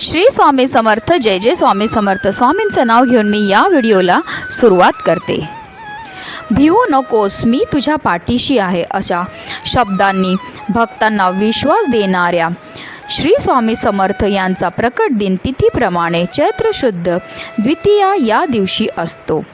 श्री स्वामी समर्थ जय जय स्वामी समर्थ. स्वामींचं नाव घेऊन मी या व्हिडिओला सुरुवात करते. भिवू नकोस मी तुझ्या पाठीशी आहे अशा शब्दांनी भक्तांना विश्वास देणाऱ्या श्री स्वामी समर्थ यांचा प्रकट दिन तिथीप्रमाणे चैत्र शुद्ध द्वितीया या दिवशी असतो.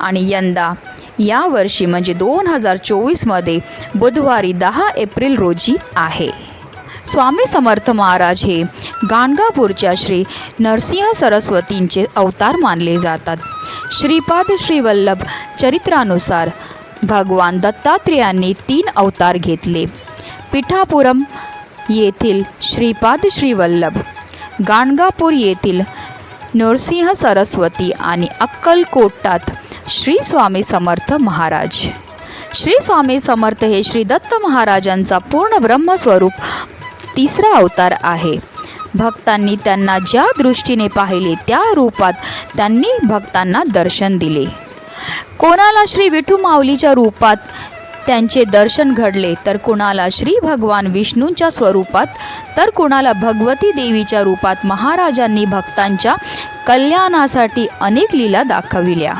आणि यंदा यावर्षी म्हणजे दोन हजार चोवीसमध्ये बुधवारी दहा एप्रिल रोजी आहे. स्वामी समर्थ महाराज हे गाणगापूरच्या श्री नरसिंह सरस्वतींचे अवतार मानले जातात. श्रीपाद श्रीवल्लभ चरित्रानुसार भगवान दत्तात्रेयांनी तीन अवतार घेतले. पिठापुरम येथील श्रीपाद श्रीवल्लभ गाणगापूर येथील नरसिंह सरस्वती आणि अक्कलकोटात श्री स्वामी समर्थ महाराज. श्री स्वामी समर्थ हे श्री दत्त महाराजांचा पूर्ण ब्रह्मस्वरूप तिसरा अवतार आहे. भक्तांनी त्यांना ज्या दृष्टीने पाहिले त्या रूपात त्यांनी भक्तांना दर्शन दिले. कोणाला श्री विठू माऊलीच्या रूपात त्यांचे दर्शन घडले तर कुणाला श्री भगवान विष्णूंच्या स्वरूपात तर कुणाला भगवती देवीच्या रूपात महाराजांनी भक्तांच्या कल्याणासाठी अनेक लीला दाखविल्या.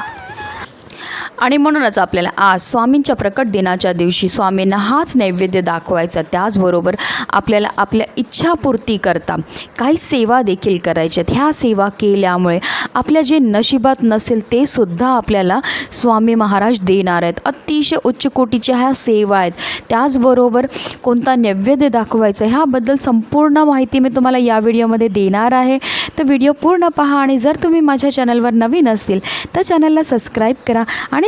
आणि म्हणूनच आपल्याला आज स्वामींच्या प्रकट दिनाच्या दिवशी स्वामींना हाच नैवेद्य दाखवायचा त्याचबरोबर आपल्याला आपल्या इच्छापूर्ती करता काही सेवा देखील करायच्यात ह्या सेवा केल्यामुळे आपल्या जे नशिबात नसेल ते सुद्धा आपल्याला स्वामी महाराज देणार आहेत. अतिशय उच्च कोटीच्या ह्या सेवा आहेत. त्याचबरोबर कोणता नैवेद्य दाखवायचा ह्याबद्दल संपूर्ण माहिती मी तुम्हाला या व्हिडिओमध्ये देणार आहे. तर व्हिडिओ पूर्ण पहा आणि जर तुम्ही माझ्या चॅनलवर नवीन असतील तर चॅनलला सबस्क्राईब करा आणि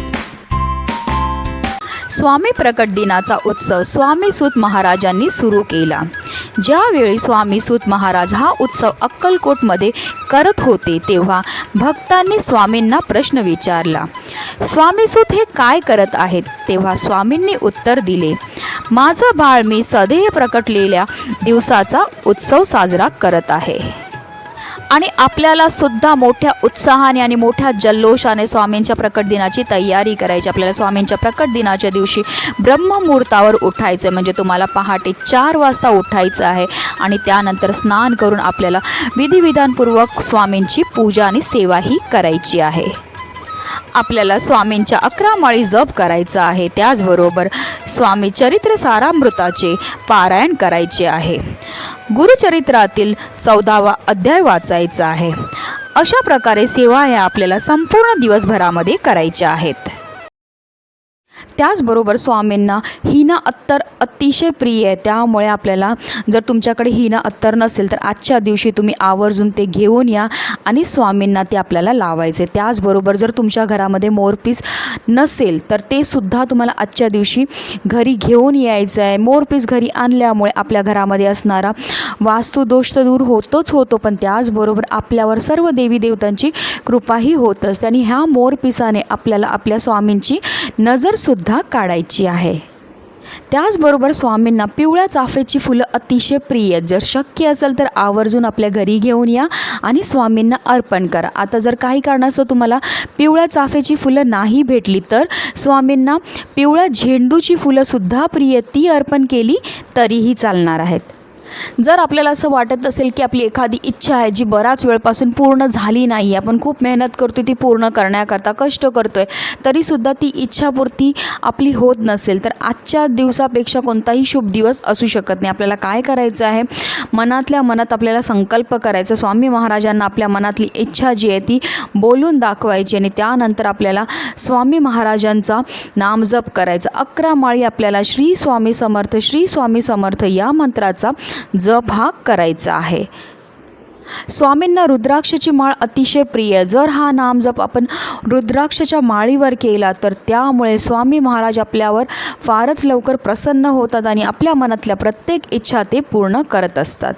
स्वामी प्रकट दिनाचा उत्सव स्वामीसूत महाराजांनी सुरू केला. ज्यावेळी स्वामीसूत महाराज हा उत्सव अक्कलकोटमध्ये करत होते तेव्हा भक्तांनी स्वामींना प्रश्न विचारला स्वामीसूत हे काय करत आहेत? तेव्हा स्वामींनी उत्तर दिले माझं बाळ मी सदेह प्रकटलेल्या दिवसाचा उत्सव साजरा करत आहे. आणि आपल्याला सुद्धा मोठ्या उत्साहाने आणि मोठ्या जल्लोषाने स्वामींच्या प्रकट दिनाची तयारी करायची. आपल्याला स्वामींच्या प्रकट दिनाच्या दिवशी ब्रह्ममुहूर्तावर उठायचं म्हणजे तुम्हाला पहाटे चार वाजता उठायचं आहे आणि त्यानंतर स्नान करून आपल्याला विधिविधानपूर्वक स्वामींची पूजा आणि सेवाही करायची आहे. आपल्याला स्वामींच्या अकरा माळी जप करायचा आहे. त्याचबरोबर स्वामी चरित्र सारामृताचे पारायण करायचे आहे. गुरुचरित्रातील चौदावा अध्याय वाचायचा आहे. अशा प्रकारे सेवा ह्या आपल्याला संपूर्ण दिवसभरामध्ये करायच्या आहेत. त्याचबरोबर स्वामींना हिना अत्तर अतिशय प्रिय आहे. त्यामुळे आपल्याला जर तुमच्याकडे हिना अत्तर नसेल तर आजच्या दिवशी तुम्ही आवर्जून ते घेऊन या आणि स्वामींना ते आपल्याला लावायचे. त्याचबरोबर जर तुमच्या घरामध्ये मोरपीस नसेल तर ते सुद्धा तुम्हाला आजच्या दिवशी घरी घेऊन यायचं आहे. मोरपीस घरी आणल्यामुळे आपल्या घरामध्ये असणारा वास्तुदोष तर दूर होतोच होतो पण त्याचबरोबर आपल्यावर सर्व देवी देवतांची कृपाही होत असते आणि ह्या मोरपिसाने आपल्याला आपल्या स्वामींची नजरसुद्धा काढायची आहे. त्याचबरोबर स्वामींना पिवळ्या चाफेची फुलं अतिशय प्रिय. जर शक्य असेल तर आवर्जून आपल्या घरी घेऊन या आणि स्वामींना अर्पण करा. आता जर काही कारणास्तव तुम्हाला पिवळ्या चाफेची फुलं नाही भेटली तर स्वामींना पिवळ्या झेंडूची फुलंसुद्धा प्रिय ती अर्पण केली तरीही चालणार आहेत. जर आपल्याला असं वाटत असेल की आपली एखादी इच्छा आहे जी बराच वेळपासून पूर्ण झाली नाही आपण खूप मेहनत करतो ती पूर्ण करण्याकरता कष्ट करतो आहे तरीसुद्धा ती इच्छापूर्ती आपली होत नसेल तर आजच्या दिवसापेक्षा कोणताही शुभ दिवस असू शकत नाही. आपल्याला काय करायचं आहे? मनातल्या मनात आपल्याला संकल्प करायचा. स्वामी महाराजांना आपल्या मनातली इच्छा जी आहे ती बोलून दाखवायची आणि त्यानंतर आपल्याला स्वामी महाराजांचा नामजप करायचा. अकरा माळी आपल्याला श्री स्वामी समर्थ श्री स्वामी समर्थ या मंत्राचा जप हा करायचा आहे. स्वामींना रुद्राक्षची माळ अतिशय प्रिय. आहे जर हा नामजप आपण रुद्राक्षाच्या माळीवर केला तर त्यामुळे स्वामी महाराज आपल्यावर फारच लवकर प्रसन्न होतात आणि आपल्या मनातल्या प्रत्येक इच्छा ते पूर्ण करत असतात.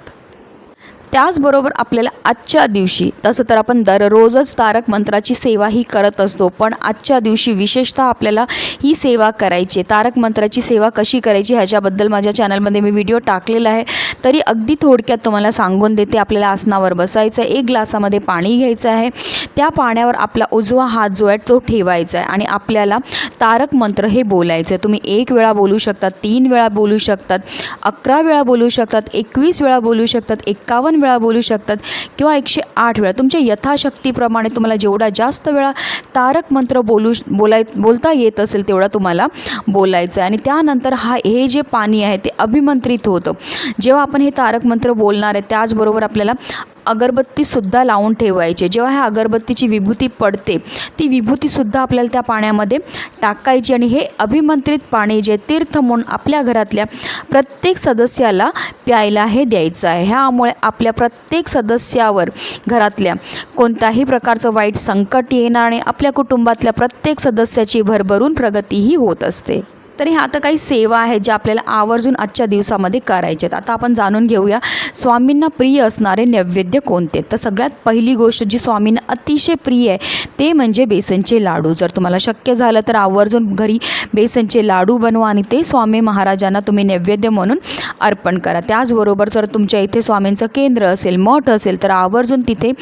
त्याचबरोबर आपल्याला आजच्या दिवशी तसं तर आपण दररोजच तारक मंत्राची सेवाही करत असतो पण आजच्या दिवशी विशेषतः आपल्याला ही सेवा करायची आहे. तारक मंत्राची सेवा कशी करायची ह्याच्याबद्दल माझ्या चॅनलमध्ये मी व्हिडिओ टाकलेला आहे. तरी अगदी थोडक्यात तुम्हाला सांगून देते आपल्याला आसनावर बसायचं आहे एक ग्लासामध्ये पाणी घ्यायचं आहे. त्या पाण्यावर आपला उजवा हात जो आहे तो ठेवायचा आहे आणि आपल्याला तारक मंत्र हे बोलायचं आहे तुम्ही एक वेळा बोलू शकतात तीन वेळा बोलू शकतात अकरा वेळा बोलू शकतात एकवीस वेळा बोलू शकतात एकावन्न वेळा बोलू शकतात किंवा एकशे आठ वेळा. तुमच्या यथाशक्तीप्रमाणे तुम्हाला जेवढा जास्त वेळा तारक मंत्र बोलू बोलाय बोलता येत असेल तेवढा तुम्हाला बोलायचं आहे आणि त्यानंतर हा हे जे पाणी आहे ते अभिमंत्रित होतं. जेव्हा आपण हे तारक मंत्र बोलणार आहे त्याचबरोबर आपल्याला अगरबत्तीसुद्धा लावून ठेवायचे जेव्हा ह्या अगरबत्तीची विभूती पडते ती विभूतीसुद्धा आपल्याला त्या पाण्यामध्ये टाकायची आणि हे अभिमंत्रित पाणी जे तीर्थ म्हणून आपल्या घरातल्या प्रत्येक सदस्याला प्यायला हे द्यायचं आहे. ह्यामुळे आपल्या प्रत्येक सदस्यावर घरातल्या कोणत्याही प्रकारचं वाईट संकट येणार आणि आपल्या कुटुंबातल्या प्रत्येक सदस्याची भरभरून प्रगतीही होत असते. तर ह्या आता काही सेवा आहेत ज्या आपल्याला आवर्जून आजच्या दिवसामध्ये करायच्या आहेत. आता आपण जाणून घेऊया स्वामींना प्रिय असणारे नैवेद्य कोणते? तर सगळ्यात पहिली गोष्ट जी स्वामींना अतिशय प्रिय आहे ते म्हणजे बेसनचे लाडू. जर तुम्हाला शक्य झालं तर आवर्जून घरी बेसनचे लाडू बनवा आणि ते स्वामी महाराजांना तुम्ही नैवेद्य म्हणून अर्पण करा. त्याचबरोबर जर तुमच्या इथे स्वामींचं केंद्र असेल मठ असेल तर आवर्जून तिथे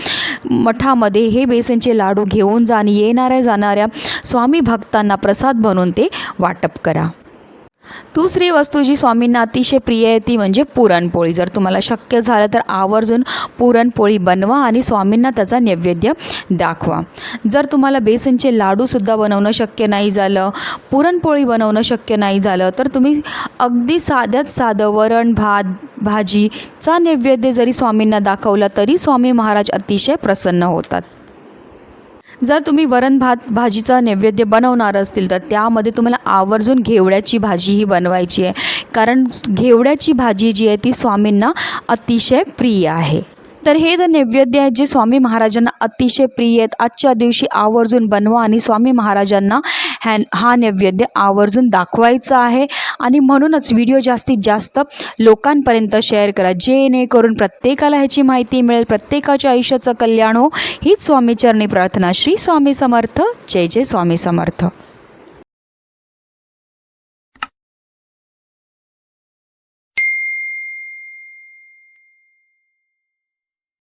मठामध्ये हे बेसनचे लाडू घेऊन जा आणि येणाऱ्या जाणाऱ्या स्वामी भक्तांना प्रसाद बनवून ते वाटप करा. दुसरी वस्तू जी स्वामींना अतिशय प्रिय आहे ती म्हणजे पुरणपोळी. जर तुम्हाला शक्य झालं तर आवर्जून पुरणपोळी बनवा आणि स्वामींना त्याचा नैवेद्य दाखवा. जर तुम्हाला बेसनचे लाडूसुद्धा बनवणं शक्य नाही झालं पुरणपोळी बनवणं शक्य नाही झालं तर तुम्ही अगदी साध्यात साधं वरण भात भाजीचा नैवेद्य जरी स्वामींना दाखवला तरी स्वामी महाराज अतिशय प्रसन्न होतात. जर तुम्ही वरण भात भाजीचा नैवेद्य बनवणार असतील तर त्यामध्ये तुम्हाला आवर्जून घेवड्याची भाजी ही बनवायची आहे. कारण घेवड्याची भाजी जी आहे ती स्वामींना अतिशय प्रिय आहे. तर हे जे नैवेद्य आहेत जे स्वामी महाराजांना अतिशय प्रिय आहेत. आजच्या दिवशी आवर्जून बनवा आणि स्वामी महाराजांना ह्या हा नैवेद्य आवर्जून दाखवायचा आहे. आणि म्हणूनच व्हिडिओ जास्तीत जास्त लोकांपर्यंत शेअर करा. जेणेकरून प्रत्येकाला ह्याची माहिती मिळेल. प्रत्येकाच्या आयुष्याचं कल्याण हो. हीच स्वामीचरणी प्रार्थना. श्री स्वामी समर्थ. जय जय स्वामी समर्थ.